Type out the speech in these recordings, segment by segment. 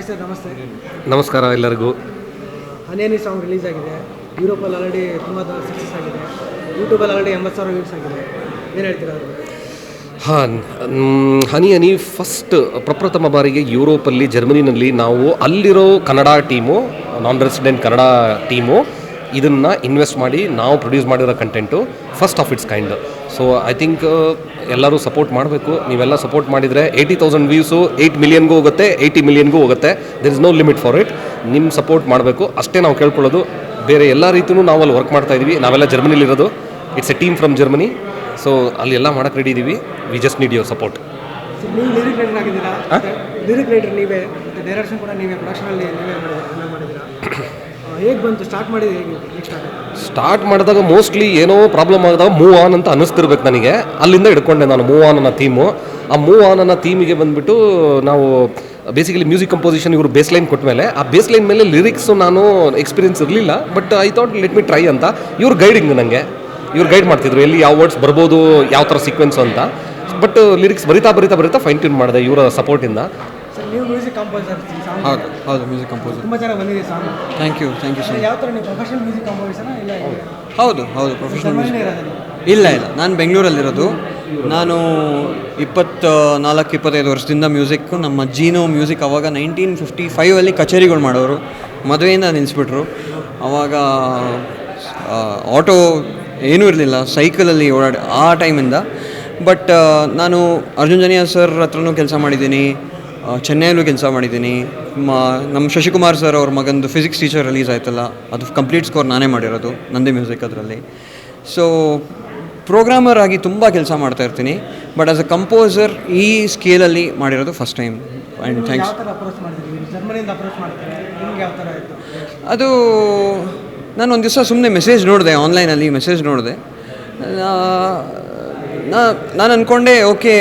Hi sir ನಮಸ್ತೆ. ನಮಸ್ಕಾರ ಎಲ್ಲರಿಗೂ. ಹನೇನಿ ಸಾಂಗ್ ರಿಲೀಸ್ ಆಗಿದೆ. ಯುರೋಪಲ್ಲಿ ಆಲ್ರೆಡಿ ತುಂಬ ಸಕ್ಸಸ್ ಆಗಿದೆ. ಯೂಟ್ಯೂಬಲ್ಲಿ ಆಲ್ರೆಡಿ ಎಂಬತ್ತು ಸಾವಿರ ವ್ಯೂಸ್ ಆಗಿದೆ. ಏನು ಹೇಳ್ತೀರಾ ಹಾಂ ಹನಿ ಹನಿ ಫಸ್ಟ್ ಪ್ರಪ್ರಥಮ ಬಾರಿಗೆ ಯುರೋಪಲ್ಲಿ ಜರ್ಮನಿನಲ್ಲಿ ನಾವು ಅಲ್ಲಿರೋ Kannada team non resident Kannada team ಇದನ್ನು ಇನ್ವೆಸ್ಟ್ ಮಾಡಿ ನಾವು ಪ್ರೊಡ್ಯೂಸ್ ಮಾಡಿರೋ content first of its kind so I think ಎಲ್ಲರೂ ಸಪೋರ್ಟ್ ಮಾಡಬೇಕು. ನೀವೆಲ್ಲ ಸಪೋರ್ಟ್ ಮಾಡಿದರೆ ಏಯ್ಟಿ ತೌಸಂಡ್ ವ್ಯೂಸು ಏಯ್ಟ್ ಮಿಲಿಯನ್ಗೂ ಹೋಗುತ್ತೆ ಏಯ್ಟಿ ಮಿಲಿಯನ್ಗೂ ಹೋಗುತ್ತೆ. There is no limit for it ನಿಮ್ಮ ಸಪೋರ್ಟ್ ಮಾಡಬೇಕು. ಅಷ್ಟೇ ನಾವು ಕೇಳ್ಕೊಳ್ಳೋದು. ಬೇರೆ ಎಲ್ಲ ರೀತಿಯೂ ನಾವು ಅಲ್ಲಿ ವರ್ಕ್ ಮಾಡ್ತಾ ಇದ್ದೀವಿ ನಾವೆಲ್ಲ ಜರ್ಮನಿಲಿರೋದು it's a team from Germany so ಅಲ್ಲಿ ಎಲ್ಲ ಮಾಡಕ್ಕೆ ರೆಡಿ ಇದ್ದೀವಿ we just need your support ನೀವೇ ಹೇಗೆ ಬಂತು? ಸ್ಟಾರ್ಟ್ ಮಾಡಿದ ಹೇಗೆ ಸ್ಟಾರ್ಟ್ ಮಾಡಿದಾಗ ಮೋಸ್ಟ್ಲಿ ಏನೋ ಪ್ರಾಬ್ಲಮ್ ಆದಾಗ ಮೂವ್ ಆನ್ ಅಂತ ಅನ್ನಿಸ್ತಿರ್ಬೇಕು ನನಗೆ. ಅಲ್ಲಿಂದ ಹಿಡ್ಕೊಂಡೆ ನಾನು ಮೂವ್ ಆನ್ ಅನ್ನೋ ಥೀಮು ಆ ಮೂವ್ ಆನ್ ಅನ್ನೋ ಥೀಮಿಗೆ ಬಂದುಬಿಟ್ಟು ನಾವು ಬೇಸಿಕಲಿ ಮ್ಯೂಸಿಕ್ ಕಂಪೋಸಿಷನ್ ಇವರು ಬೇಸ್ಲೈನ್ ಕೊಟ್ಟ ಮೇಲೆ. ಆ ಬೇಸ್ ಲೈನ್ ಮೇಲೆ ಲಿರಿಕ್ಸು ನಾನು ಎಕ್ಸ್ಪೀರಿಯನ್ಸ್ ಇರಲಿಲ್ಲ but I thought let me try ಅಂತ. ಇವ್ರು ಗೈಡಿಂಗ್ ನನಗೆ ಇವ್ರು ಗೈಡ್ ಮಾಡ್ತಿದ್ರು, ಎಲ್ಲಿ ಯಾವ ವರ್ಡ್ಸ್ ಬರ್ಬೋದು, ಯಾವ ಥರ ಸೀಕ್ವೆನ್ಸು ಅಂತ. ಬಟ್ ಲಿರಿಕ್ಸ್ ಬರಿತಾ ಬರಿತಾ ಬರಿತಾ ಫೈನ್ ಟ್ಯೂನ್ ಮಾಡಿದೆ ಇವರ ಸಪೋರ್ಟಿಂದ ನೀವು ಮ್ಯೂಸಿಕ್ ಕಂಪೋಸರ್ ಸಾಂಗ್ ಹೌದು ಹೌದು ಮ್ಯೂಸಿಕ್ ಕಂಪೋಸರ್ ತುಂಬ ಚೆನ್ನಾಗಿ ಬಂದಿದೆ song thank you thank you so ಯಾವ ಥರ ನೀವು ಪ್ರೊಫೆಷನಲ್ ಮ್ಯೂಸಿಕ್ ಕಂಪೋಸರ್ ಇಲ್ಲ ಹೌದು ಹೌದು ಪ್ರೊಫೆಷನಲ್ ಮ್ಯೂಸಿಕ್ ಇಲ್ಲ ಇಲ್ಲ ನಾನು ಬೆಂಗಳೂರಲ್ಲಿರೋದು. ನಾನು ಇಪ್ಪತ್ತ ನಾಲ್ಕು ಇಪ್ಪತ್ತೈದು ವರ್ಷದಿಂದ ಮ್ಯೂಸಿಕ್ಕು ನಮ್ಮ ಜೀನೋ ಮ್ಯೂಸಿಕ್ ಅವಾಗ ನೈನ್ಟೀನ್ ಫಿಫ್ಟಿ ಫೈವಲ್ಲಿ ಕಚೇರಿಗಳು ಮಾಡೋರು. ಮದುವೆಯಿಂದ ನಿಲ್ಲಿಸ್ಬಿಟ್ರು ಅವಾಗ ಆಟೋ ಏನೂ ಇರಲಿಲ್ಲ ಸೈಕಲಲ್ಲಿ ಓಡಾಡಿ ಆ ಟೈಮಿಂದ ಬಟ್ ನಾನು ಅರ್ಜುನ್ ಜನಿಯಾ ಸರ್ ಹತ್ರನೂ ಕೆಲಸ ಮಾಡಿದ್ದೀನಿ. ಚೆನ್ನೈಯಲ್ಲೂ ಕೆಲಸ ಮಾಡಿದ್ದೀನಿ. ಮ ನಮ್ಮ ಶಶಿಕುಮಾರ್ ಸರ್ ಅವ್ರ ಮಗಂದು ಫಿಸಿಕ್ಸ್ ಟೀಚರ್ ರಿಲೀಸ್ ಆಯ್ತಲ್ಲ ಅದು ಕಂಪ್ಲೀಟ್ ಸ್ಕೋರ್ ನಾನೇ ಮಾಡಿರೋದು ನಂದೇ ಮ್ಯೂಸಿಕ್ ಅದರಲ್ಲಿ. ಸೊ ಪ್ರೋಗ್ರಾಮರ್ ಆಗಿ ತುಂಬ ಕೆಲಸ ಮಾಡ್ತಾ ಇರ್ತೀನಿ ಬಟ್ ಆಸ್ ಅ ಕಂಪೋಸರ್ ಈ ಸ್ಕೇಲಲ್ಲಿ ಮಾಡಿರೋದು ಫಸ್ಟ್ ಟೈಮ್ ಆ್ಯಂಡ್ ಥ್ಯಾಂಕ್ಸ್ ಅದು ನಾನು ಒಂದು ದಿವಸ ಸುಮ್ಮನೆ ಮೆಸೇಜ್ ನೋಡಿದೆ ಆನ್ಲೈನಲ್ಲಿ ಮೆಸೇಜ್ ನೋಡಿದೆ. ನಾನು ಅಂದ್ಕೊಂಡೆ ಓಕೆ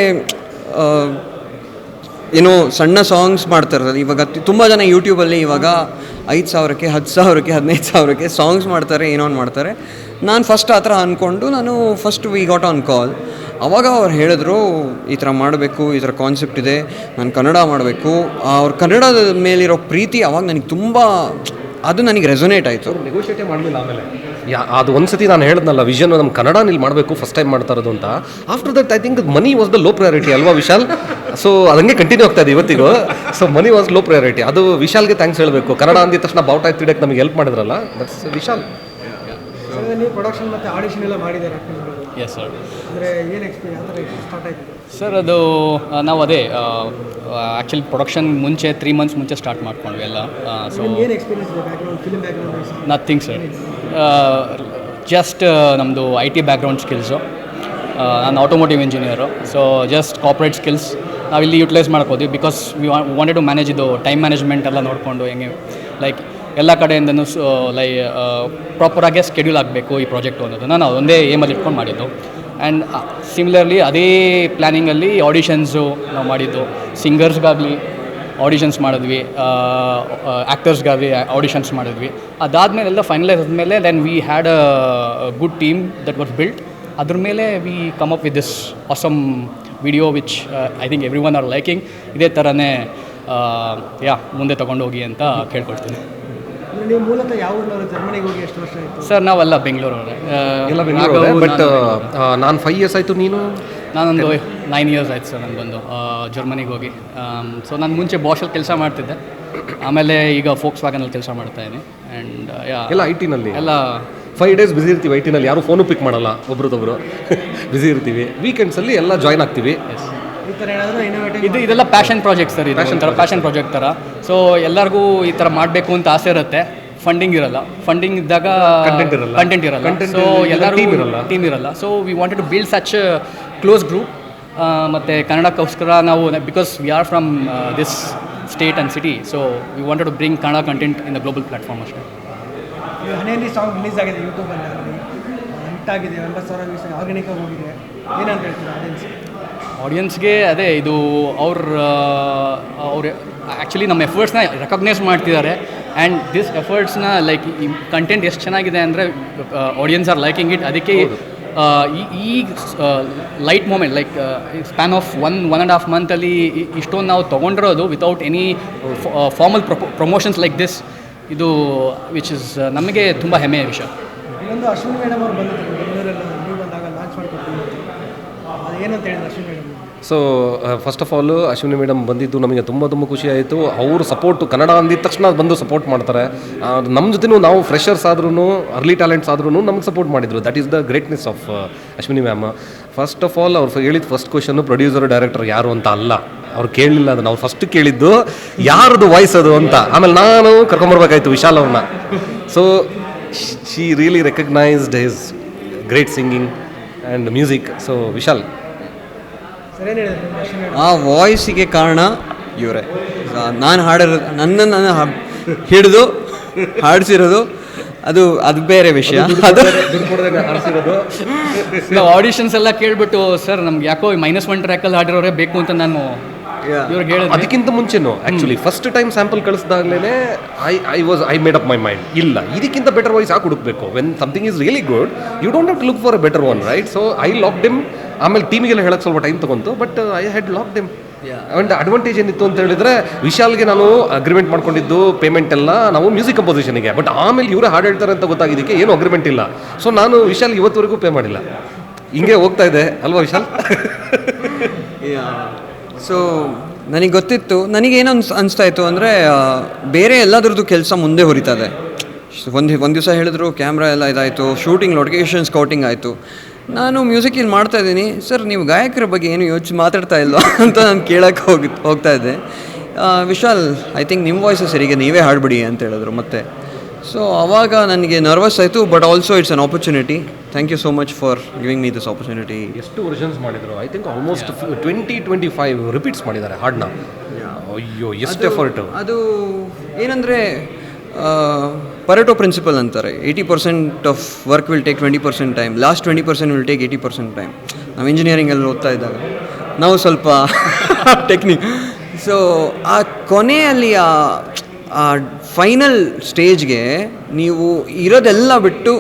ಏನೋ ಸಣ್ಣ ಸಾಂಗ್ಸ್ ಮಾಡ್ತಾರಲ್ಲ, ಇವಾಗ ತುಂಬ ಜನ ಯೂಟ್ಯೂಬಲ್ಲಿ ಇವಾಗ ಐದು ಸಾವಿರಕ್ಕೆ, ಹತ್ತು ಸಾವಿರಕ್ಕೆ, ಹದಿನೈದು ಸಾವಿರಕ್ಕೆ ಸಾಂಗ್ಸ್ ಮಾಡ್ತಾರೆ, ಏನೋ ಒಂದು ಮಾಡ್ತಾರೆ. ನಾನು ಫಸ್ಟ್ ಆ ಥರ ಅಂದ್ಕೊಂಡು ನಾನು first we got on call ಅವಾಗ ಅವ್ರು ಹೇಳಿದ್ರು, ಈ ಥರ ಮಾಡಬೇಕು, ಈ ಥರ ಕಾನ್ಸೆಪ್ಟ್ ಇದೆ, ನಾನು ಕನ್ನಡ ಮಾಡಬೇಕು. ಅವ್ರ ಕನ್ನಡದ ಮೇಲಿರೋ ಪ್ರೀತಿ ಅವಾಗ ನನಗೆ ತುಂಬ ಅದು ನನಗೆ ರೆಸೊನೇಟ್ ಆಯಿತು. ನೆಗೋಷಿಯೇಟೇ ಮಾಡಲಿಲ್ಲ ಆಮೇಲೆ. ಯಾ, ಅದು ಒಂದ್ಸತಿ ನಾನು ಹೇಳಿದ್ನಲ್ಲ ವಿಷನ್ ನಮ್ಮ ಕನ್ನಡ ಇಲ್ಲಿ ಮಾಡಬೇಕು ಫಸ್ಟ್ ಟೈಮ್ ಮಾಡ್ತಾ ಇರೋದು ಅಂತ. After that I think money was the low priority ಅಲ್ವಾ ವಿಶಾಲ್? ಸೊ ಅದಂಗೆ ಕಂಟಿನ್ಯೂ ಆಗ್ತಾ ಇದೆ ಇವತ್ತಿಗೂ. So money was low priority ಅದು ವಿಶಾಲ್ಗೆ ಥ್ಯಾಂಕ್ಸ್ ಹೇಳಬೇಕು. ಕನ್ನಡ ಅಂದಿದ ತಕ್ಷಣ ಬಾವುಟ ಎತ್ತಿಡಕ್ಕೆ ನಮಗೆ ಹೆಲ್ಪ್ ಮಾಡಿದ್ರಲ್ಲ ದಟ್ಸ್ ವಿಶಾಲ್ ನೀವು ಪ್ರೊಡಕ್ಷನ್ ಮತ್ತು ಆಡಿಷನ್ ಎಲ್ಲ ಮಾಡಿದ್ದಾರೆ? ಎಸ್ ಸರ್ ಅಂದರೆ ಏನು ಎಕ್ಸ್ಪೀರಿಯನ್ಸ್ ಯಾವ ಥರ ಸ್ಟಾರ್ಟ್ ಆಯಿತು? ಸರ್ ಅದು ನಾವು ಅದೇ ಆ್ಯಕ್ಚುಲಿ ಪ್ರೊಡಕ್ಷನ್ ಮುಂಚೆ ತ್ರೀ ಮಂತ್ಸ್ ಮುಂಚೆ ಸ್ಟಾರ್ಟ್ ಮಾಡ್ಕೊಂಡ್ವಿ ಎಲ್ಲ. ಸೊ ಏನು ಎಕ್ಸ್ಪೀರಿಯನ್ಸ್ ಇದೆ background film background nothing sir just ನಮ್ಮದು ಐ ಟಿ ಬ್ಯಾಕ್ಗ್ರೌಂಡ್ ಸ್ಕಿಲ್ಸು ನಾನು automotive engineer so just corporate skills ನಾವಿಲ್ಲಿ utilise ಮಾಡ್ಕೋದ್ವಿ because we wanted to manage ಇದು ಟೈಮ್ ಮ್ಯಾನೇಜ್ಮೆಂಟ್ ಎಲ್ಲ ನೋಡಿಕೊಂಡು ಹೆಂಗೆ ಲೈಕ್ ಎಲ್ಲ ಕಡೆಯಿಂದನೂ ಲೈ ಪ್ರಾಪರಾಗೆ ಸ್ಕೆಡ್ಯೂಲ್ ಆಗಬೇಕು ಈ ಪ್ರಾಜೆಕ್ಟು ಅನ್ನೋದನ್ನು. ನಾವು ಒಂದೇ ಏಮಲ್ಲಿ ಇಟ್ಕೊಂಡು ಮಾಡಿದ್ದು. ಆ್ಯಂಡ್ ಸಿಮಿಲರ್ಲಿ ಅದೇ ಪ್ಲ್ಯಾನಿಂಗಲ್ಲಿ ಆಡಿಷನ್ಸು ನಾವು ಮಾಡಿದ್ದು. ಸಿಂಗರ್ಸ್ಗಾಗಲಿ ಆಡಿಷನ್ಸ್ ಮಾಡಿದ್ವಿ. ಆ್ಯಕ್ಟರ್ಸ್ಗಾಗಲಿ ಆಡಿಷನ್ಸ್ ಮಾಡಿದ್ವಿ. ಅದಾದಮೇಲೆ ಎಲ್ಲ ಫೈನಲೈಸ್ ಆದಮೇಲೆ then we had a good team that was built ಅದ್ರ ಮೇಲೆ we come up with this awesome video which I think everyone are liking ಇದೇ ಥರನೇ ಯಾ ಮುಂದೆ ತೊಗೊಂಡೋಗಿ ಅಂತ ಕೇಳ್ಕೊಳ್ತೀನಿ. ನೀವು ಮೂಲತಃ ಯಾವ ಊರಿನವರು ಜರ್ಮನಿಗೆ ಹೋಗಿ ಎಷ್ಟು ವರ್ಷ ಆಯಿತು? ಸರ್ ನಾವೆಲ್ಲ ಬೆಂಗಳೂರವ್ರೆ. ಎಲ್ಲ ಬೆಂಗಳೂರು. ಬಟ್ ನಾನು ಫೈವ್ ಇಯರ್ಸ್ ಆಯಿತು ನೀನು? ನಾನೊಂದು ನೈನ್ ಇಯರ್ಸ್ ಆಯ್ತು ಸರ್ ನಾನು ಬಂದು ಜರ್ಮನಿಗೆ ಹೋಗಿ. ಸೊ ನಾನು ಮುಂಚೆ ಬಾಷಲ್ಲಿ ಕೆಲಸ ಮಾಡ್ತಿದ್ದೆ. ಆಮೇಲೆ ಈಗ ಫೋಕ್ಸ್ ವ್ಯಾಗನಲ್ಲಿ ಕೆಲಸ ಮಾಡ್ತಾ ಇದ್ದೀನಿ. ಆ್ಯಂಡ್ ಯಾ ಎಲ್ಲ ಐ ಟಿನಲ್ಲಿ ಎಲ್ಲ ಫೈವ್ ಡೇಸ್ ಬಿಸಿ ಇರ್ತೀವಿ ಐ ಟಿನಲ್ಲಿ ಯಾರು ಫೋನು ಪಿಕ್ ಮಾಡಲ್ಲ. ಒಬ್ರದೊಬ್ರು. ಬಿಸಿ ಇರ್ತೀವಿ. ವೀಕೆಂಡ್ಸಲ್ಲಿ ಎಲ್ಲ ಜಾಯ್ನ್ ಆಗ್ತೀವಿ. ಇದು ಇದೆಲ್ಲ ಪ್ಯಾಷನ್ ಪ್ರಾಜೆಕ್ಟ್ ಸರ್ ಇದು ಒಂಥರ ಪ್ಯಾಷನ್ ಪ್ರಾಜೆಕ್ಟ್ ಥರ ಸೊ ಎಲ್ಲರಿಗೂ ಈ ಥರ ಮಾಡಬೇಕು ಅಂತ ಆಸೆ ಇರುತ್ತೆ. ಫಂಡಿಂಗ್ ಇರಲ್ಲ. ಫಂಡಿಂಗ್ ಇದ್ದಾಗ ಕಂಟೆಂಟ್ ಇರಲ್ಲ. ಕಂಟೆಂಟ್ ಇರಲ್ಲ. ಸೊ ಎಲ್ಲರೂ ಇರಲ್ಲ. ಟೀಮ್ ಇರಲ್ಲ. So we wanted to build such close group ಮತ್ತು ಕನ್ನಡಕ್ಕೋಸ್ಕರ ನಾವು because we are from this state and city so we wanted to bring Kannada content in the global platform ಅಷ್ಟೇ. ಹನೇಲಿ ಸಾಂಗ್ ರಿಲೀಸ್ ಆಗಿದೆ ಯೂಟ್ಯೂಬಲ್ಲಿ ಆಲ್ರೆಡಿ ಹಿಟ್ ಆಗಿದೆ ಎಂಬತ್ತು ಸಾವಿರ ಆರ್ಗ್ಯಾನಿಕ್ ಹೋಗಿದೆ. ಏನಂತ ಹೇಳ್ತೀರಾ ಆಡಿಯನ್ಸ್ ಆಡಿಯನ್ಸ್ಗೆ ಅದೇ ಇದು ಅವ್ರ ಅವ್ರ ಆ್ಯಕ್ಚುಲಿ ನಮ್ಮ ಎಫರ್ಟ್ಸ್ನ ರೆಕಗ್ನೈಸ್ ಮಾಡ್ತಿದ್ದಾರೆ. ಆ್ಯಂಡ್ ದಿಸ್ ಎಫರ್ಟ್ಸ್ನ ಲೈಕ್ ಈ ಕಂಟೆಂಟ್ ಎಷ್ಟು ಚೆನ್ನಾಗಿದೆ ಅಂದರೆ ಆಡಿಯನ್ಸ್ ಆರ್ ಲೈಕಿಂಗ್ ಇಟ್ ಅದಕ್ಕೆ ಈ ಈ light moment like span of one one and half ಮಂತಲ್ಲಿ ಇಷ್ಟೊಂದು ನಾವು ತೊಗೊಂಡಿರೋದು without any formal promotions like this ಇದು ವಿಚ್ ಇಸ್ ನಮಗೆ ತುಂಬ ಹೆಮ್ಮೆಯ ವಿಷಯ. ಇನ್ನೊಂದು ಅಶ್ವಿನಿ ಮೇಡಮ್ ಅವರು ಬಂದಿದ್ರು. ಹೇಳಿದ್ರು so first of all Ashwini madam ಬಂದಿದ್ದು ನಮಗೆ ತುಂಬ ತುಂಬ ಖುಷಿ ಆಯಿತು. ಅವರು ಸಪೋರ್ಟ್ ಕನ್ನಡ ಅಂದಿದ ತಕ್ಷಣ ಬಂದು ಸಪೋರ್ಟ್ ಮಾಡ್ತಾರೆ. ನಮ್ಮ ಜೊತೆನೂ ನಾವು ಫ್ರೆಷರ್ಸ್ ಆದ್ರೂ ಅರ್ಲಿ ಟ್ಯಾಲೆಂಟ್ಸ್ ಆದ್ರೂ ನಮ್ಗೆ ಸಪೋರ್ಟ್ ಮಾಡಿದ್ರು. That is the greatness of Ashwini ma'am first of all ಅವ್ರು ಹೇಳಿದ ಫಸ್ಟ್ ಕ್ವಶನ್ನು ಪ್ರೊಡ್ಯೂಸರ್ ಡೈರೆಕ್ಟರ್ ಯಾರು ಅಂತ ಅಲ್ಲ. ಅವ್ರು ಕೇಳಲಿಲ್ಲ ಅದನ್ನು. ಅವ್ರು ಫಸ್ಟ್ ಕೇಳಿದ್ದು, ಯಾರದು ವಾಯ್ಸ್ ಅದು ಅಂತ. ಆಮೇಲೆ ನಾನು ಕರ್ಕೊಂಬರ್ಬೇಕಾಯ್ತು ವಿಶಾಲ್ ಅವ್ರನ್ನ so she really recognised his great singing and music so Vishal sir ಏನು ಹೇಳಿದ್ರು ಅಶ್ವಿನಿ ಮೇಡಮ್ ಆ ವಾಯ್ಸಿಗೆ ಕಾರಣ ಇವರೇ. ನಾನು ಹಾಡಿರೋ ನನ್ನ ನಾನು ಹಿಡಿದು ಹಾಡಿಸಿರೋದು ಅದು ಅದು ಬೇರೆ ವಿಷಯ. ಅದು ನಾವು ಆಡಿಷನ್ಸ್ ಎಲ್ಲ ಕೇಳ್ಬಿಟ್ಟು ಸರ್ ನಮ್ಗೆ ಯಾಕೋ ಮೈನಸ್ ಒನ್ ಟ್ರ್ಯಾಕಲ್ಲಿ ಹಾಡಿರೋರೇ ಬೇಕು ಅಂತ ನಾನು ಇವ್ರಿಗೆ ಅದಕ್ಕಿಂತ ಮುಂಚೆನೋ actually first time sample ಕಳಿಸಿದಾಗಲೇ I I was I made up my mind ಇಲ್ಲ ಇದಕ್ಕಿಂತ ಬೆಟರ್ ವಾಯ್ಸ್ ಯಾಕೆ ಹುಡುಕ್ಬೇಕು? When something is really good you don't have to look for a better one right so I locked him ಆಮೇಲೆ ಟೀಮಿಗೆಲ್ಲ ಹೇಳಕ್ಕೆ ಸ್ವಲ್ಪ time ತಗೊಂತು but I had locked him and advantage ಏನಿತ್ತು ಅಂತ ಹೇಳಿದ್ರೆ ವಿಶಾಲ್ಗೆ ನಾನು ಅಗ್ರಿಮೆಂಟ್ ಮಾಡ್ಕೊಂಡಿದ್ದು ಪೇಮೆಂಟ್ ಎಲ್ಲ ನಾವು ಮ್ಯೂಸಿಕ್ ಕಂಪೋಸಿಷನ್ಗೆ ಬಟ್ ಆಮೇಲೆ ಇವರೇ ಹಾಡು ಹೇಳ್ತಾರೆ ಅಂತ ಗೊತ್ತಾಗಿದ್ದಕ್ಕೆ ಏನು ಅಗ್ರಿಮೆಂಟ್ ಇಲ್ಲ. ಸೊ ನಾನು ವಿಶಾಲ್ ಇವತ್ತುವರೆಗೂ ಪೇ ಮಾಡಿಲ್ಲ. ಹಿಂಗೆ ಹೋಗ್ತಾ ಇದೆ. ಅಲ್ವಾ ವಿಶಾಲ್? ಸೊ ನನಗೆ ಗೊತ್ತಿತ್ತು ನನಗೇನು ಅನ್ಸ್ ಅನಿಸ್ತಾ ಇತ್ತು ಅಂದರೆ ಬೇರೆ ಎಲ್ಲದ್ರದ್ದು ಕೆಲಸ ಮುಂದೆ ಹೊರಿತದೆ. ಒಂದು ಒಂದು ದಿವಸ ಹೇಳಿದ್ರು, ಕ್ಯಾಮ್ರಾ ಎಲ್ಲ ಇದಾಯಿತು, ಶೂಟಿಂಗ್ ಲೊಕೇಶನ್ ಸ್ಕೌಟಿಂಗ್ ಆಯಿತು. ನಾನು ಮ್ಯೂಸಿಕ್ ಇಲ್ಲಿ ಮಾಡ್ತಾ ಇದ್ದೀನಿ. ಸರ್, ನೀವು ಗಾಯಕರ ಬಗ್ಗೆ ಏನು ಯೋಚನೆ ಮಾತಾಡ್ತಾ ಇಲ್ವಾ ಅಂತ ನಾನು ಕೇಳೋಕ್ಕೆ ಹೋಗಿ, ಹೋಗ್ತಾ ಇದ್ದೆ. ವಿಶಾಲ್ ಐ ಥಿಂಕ್ ನಿಮ್ಮ ವಾಯ್ಸು ಸರಿಗೆ ನೀವೇ ಹಾಡ್ಬಿಡಿ ಅಂತ ಹೇಳಿದ್ರು, ಮತ್ತೆ. ಸೊ ಅವಾಗ ನನಗೆ ನರ್ವಸ್ ಆಯಿತು but also it's an opportunity thank you so much for giving me this opportunity ಎಷ್ಟು ವರ್ಷನ್ಸ್ ಮಾಡಿದ್ರು? I think almost twenty twenty five repeats ಮಾಡಿದ್ದಾರೆ ಹಾಡನ್ನ ಅಯ್ಯೋ ಎಷ್ಟು ಎಫರ್ಟ್ ಅದು ಏನಂದರೆ ಪರೆಟೋ ಪ್ರಿನ್ಸಿಪಲ್ ಅಂತಾರೆ. Eighty percent of work will take twenty percent time last twenty percent will take eighty percent time ನಾವು ಇಂಜಿನಿಯರಿಂಗಲ್ಲಿ ಓದ್ತಾ ಇದ್ದಾಗ. ನಾವು ಸ್ವಲ್ಪ ಟೆಕ್ನಿಕ್ ಸೊ ಆ ಕೊನೆಯಲ್ಲಿ ಆ ಆ ಫೈನಲ್ ಸ್ಟೇಜ್ಗೆ ನೀವು ಇರೋದೆಲ್ಲ ಬಿಟ್ಟು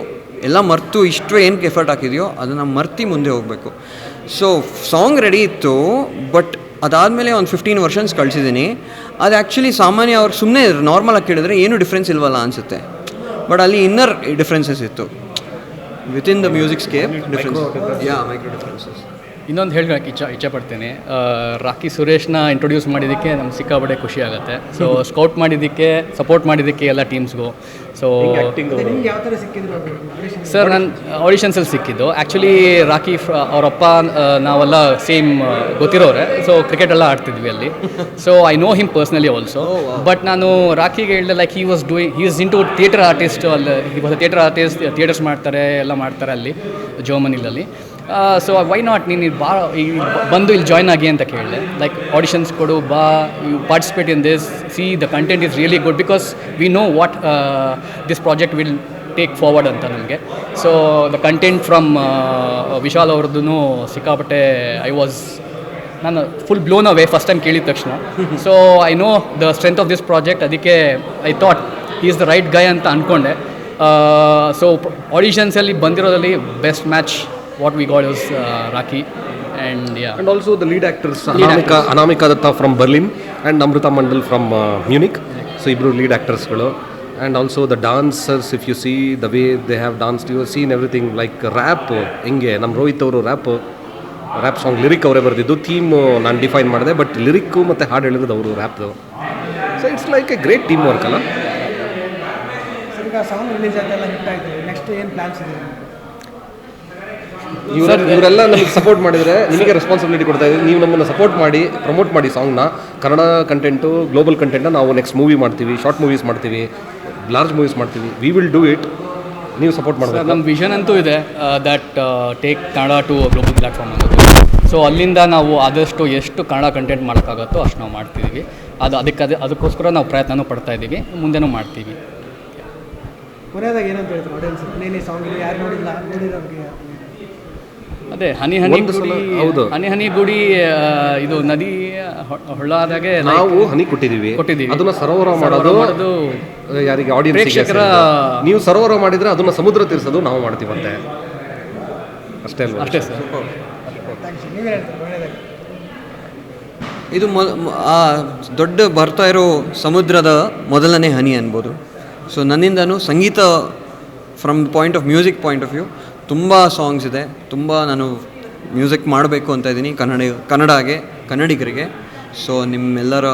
ಎಲ್ಲ ಮರ್ತು ಇಷ್ಟು ಏನು ಎಫರ್ಟ್ ಹಾಕಿದೆಯೋ ಅದನ್ನು ಮರ್ತಿ ಮುಂದೆ ಹೋಗಬೇಕು. ಸೊ ಸಾಂಗ್ ರೆಡಿ ಇತ್ತು ಬಟ್ ಅದಾದಮೇಲೆ ಒಂದು ಫಿಫ್ಟೀನ್ ವರ್ಷನ್ಸ್ ಕಳಿಸಿದ್ದೀನಿ ಅದು ಆ್ಯಕ್ಚುಲಿ ಸಾಮಾನ್ಯ ಅವ್ರು ಸುಮ್ಮನೆ ನಾರ್ಮಲಾಗಿ ಕೇಳಿದ್ರೆ ಏನು ಡಿಫ್ರೆನ್ಸ್ ಇಲ್ವಲ್ಲ ಅನಿಸುತ್ತೆ. ಬಟ್ ಅಲ್ಲಿ ಇನ್ನರ್ ಡಿಫ್ರೆನ್ಸಸ್ ಇತ್ತು. Within the musicscape difference yeah micro differences ಇನ್ನೊಂದು ಹೇಳಕ್ಕೆ ಇಚ್ಛ ಇಚ್ಛಪಡ್ತೇನೆ. ರಾಕಿ ಸುರೇಶ್ನ ಇಂಟ್ರೊಡ್ಯೂಸ್ ಮಾಡಿದ್ದಕ್ಕೆ ನಮ್ಗೆ ಸಿಕ್ಕಾಪಟ್ಟೆ ಖುಷಿ ಆಗುತ್ತೆ. ಸೊ ಸ್ಕೌಟ್ ಮಾಡಿದ್ದಕ್ಕೆ ಸಪೋರ್ಟ್ ಮಾಡಿದ್ದಕ್ಕೆ ಎಲ್ಲ ಟೀಮ್ಸ್ಗೂ ಸೊ ಸರ್ ನಾನು ಆಡಿಷನ್ಸಲ್ಲಿ ಸಿಕ್ಕಿದ್ದು. ಆ್ಯಕ್ಚುಲಿ ರಾಕಿ ಫ್ರ- ಅವರಪ್ಪ ನಾವೆಲ್ಲ ಸೇಮ್ ಗೊತ್ತಿರೋರೆ. ಸೊ ಕ್ರಿಕೆಟ್ ಎಲ್ಲ ಆಡ್ತಿದ್ವಿ ಅಲ್ಲಿ. So I know him personally also but ನಾನು ರಾಕಿಗೆ ಹೇಳಿದೆ like he was doing he is into theatre artist ಅಲ್ಲಿ ಥಿಯೇಟರ್ ಆರ್ಟಿಸ್ಟ್ ಥಿಯೇಟರ್ಸ್ ಮಾಡ್ತಾರೆ ಎಲ್ಲ ಮಾಡ್ತಾರೆ ಅಲ್ಲಿ ಜರ್ಮನಿಲಲ್ಲಿ ಸೊ ವೈ ನಾಟ್ ನೀನು ಇಲ್ಲಿ ಬಾ ಬಂದು ಇಲ್ಲಿ ಜಾಯ್ನ್ ಆಗಿ ಅಂತ ಕೇಳಿದೆ. ಲೈಕ್ ಆಡಿಷನ್ಸ್ ಕೊಡು, ಬಾ you participate in this see the content is really good because we know what this project will take forward ಅಂತ ನಮಗೆ. So the content from Vishal ಅವ್ರದ್ದು ಸಿಕ್ಕಾಪಟ್ಟೆ ಐ ವಾಸ್ ನಾನು full blown away first time ಕೇಳಿದ ತಕ್ಷಣ. So I know the strength of this project ಅದಕ್ಕೆ I thought is the right guy ಅಂತ ಅಂದ್ಕೊಂಡೆ ಸೊ ಆಡಿಷನ್ಸಲ್ಲಿ ಬಂದಿರೋದ್ರಲ್ಲಿ best match what we got is Rocky and yeah and also the lead actors Anamika Anamika Dutta from Berlin and Amrita Mandal from Munich so ಇಬ್ಬರು lead ಆ್ಯಕ್ಟರ್ಸ್ಗಳು and also the dancers if you see the way they have dance you seen everything like rap ಹಿಂಗೆ? ನಮ್ಮ ರೋಹಿತ್ ಅವರು rap rap song lyric ಅವರೇ ಬರೆದಿದ್ದು. Theme ನಾನು define ಮಾಡಿದೆ but lyric ಮತ್ತು ಹಾಡು ಹೇಳಿದ್ರು ಅವರು ರ್ಯಾಪ್ದು so it's like a great teamwork ಅಲ್ಲ? ಸರ್ ಈಗ ಸಾಂಗ್ ರಿಲೀಸ್ ಆದೆಲ್ಲ ಹಿಟ್ ಆಯಿತು. ನೆಕ್ಸ್ಟ್ ಏನು ಪ್ಲಾನ್ಸ್ ಇದೆ? ಇವ್ರ ಇವರೆಲ್ಲ ನಮಗೆ ಸಪೋರ್ಟ್ ಮಾಡಿದರೆ ನಿಮಗೆ ರೆಸ್ಪಾನ್ಸಿಬಿಲಿಟಿ ಕೊಡ್ತಾ ಇದ್ದೀವಿ. ನೀವು ನಮ್ಮನ್ನು ಸಪೋರ್ಟ್ ಮಾಡಿ ಪ್ರಮೋಟ್ ಮಾಡಿ ಸಾಂಗ್ನ ಕನ್ನಡ ಕಂಟೆಂಟು ಗ್ಲೋಬಲ್ ಕಂಟೆಂಟ್ನ ನಾವು ನೆಕ್ಸ್ಟ್ ಮೂವಿ ಮಾಡ್ತೀವಿ ಶಾರ್ಟ್ ಮೂವೀಸ್ ಮಾಡ್ತೀವಿ ಲಾರ್ಜ್ ಮೂವೀಸ್ ಮಾಡ್ತೀವಿ. ವಿ ವಿಲ್ ಡೂ ಇಟ್ ನೀವು ಸಪೋರ್ಟ್ ಮಾಡಬೇಕು? ನಮ್ಮ ವಿಷನ್ ಅಂತೂ ಇದೆ that take Kannada to global platform ಅನ್ನೋದು. ಸೊ ಅಲ್ಲಿಂದ ನಾವು ಆದಷ್ಟು ಎಷ್ಟು ಕನ್ನಡ ಕಂಟೆಂಟ್ ಮಾಡೋಕ್ಕಾಗತ್ತೋ ಅಷ್ಟು ನಾವು ಮಾಡ್ತಿದ್ದೀವಿ. ಅದು ಅದಕ್ಕೆ ಅದು ಅದಕ್ಕೋಸ್ಕರ ನಾವು ಪ್ರಯತ್ನನೂ ಪಡ್ತಾ ಇದ್ದೀವಿ. ಮುಂದೆನೂ ಮಾಡ್ತೀವಿ. ಕೊನೆಯದಾಗ ಏನಂತ ಹೇಳ್ತಾರೆ ಆಡಿಯನ್ಸ್ ನೀನು ಸಾಂಗ್ ಇಲ್ಲಿ ಯಾರು ನೋಡಿಲ್ಲ? ನೋಡಿರೋರಿಗೆ. ಅದೇ ಹನಿ ಹನಿ ಗುಡಿ ಹೌದು. ಹನಿ ಹನಿ ಗುಡಿ ಇದು ನದಿ ಹೊಳ್ಳಾದಾಗೆ ಹೊಳ್ಳ ಆದಾಗೆ ನಾವು ಹನಿ ಕೊಟ್ಟಿದೀವಿ. ಕೊಟ್ಟಿದ್ದೀವಿ. ಅದನ್ನ ಸರೋವರ ಮಾಡೋದು ಯಾರಿಗೆ ಆಡಿಯನ್ಸ್ ನೀವು ಸರೋವರ ಮಾಡಿದ್ರೆ ಅದನ್ನ ಸಮುದ್ರ ತೀರಿಸೋದು ನಾವು ಮಾಡ್ತೀವಂತೆ ಅಷ್ಟೇ ಅಲ್ವಾ? ಅಷ್ಟೇ ಸರ್. ಇದು ಮೊ ಆ ದೊಡ್ಡ ಬರ್ತಾ ಇರೋ ಸಮುದ್ರದ ಮೊದಲನೇ ಹನಿ ಅನ್ಬೋದು. ಸೊ ನನ್ನಿಂದನೂ ಸಂಗೀತ from point of music point of view ತುಂಬ ಸಾಂಗ್ಸ್ ಇದೆ. ತುಂಬ ನಾನು ಮ್ಯೂಸಿಕ್ ಮಾಡಬೇಕು ಅಂತ ಇದ್ದೀನಿ ಕನ್ನಡ ಕನ್ನಡಗೆ ಕನ್ನಡಿಗರಿಗೆ. ಸೊ ನಿಮ್ಮೆಲ್ಲರ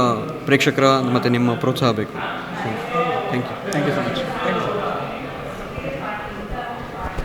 ಪ್ರೇಕ್ಷಕರ ಮತ್ತು ನಿಮ್ಮ ಪ್ರೋತ್ಸಾಹ ಬೇಕು. Thank you thank you so much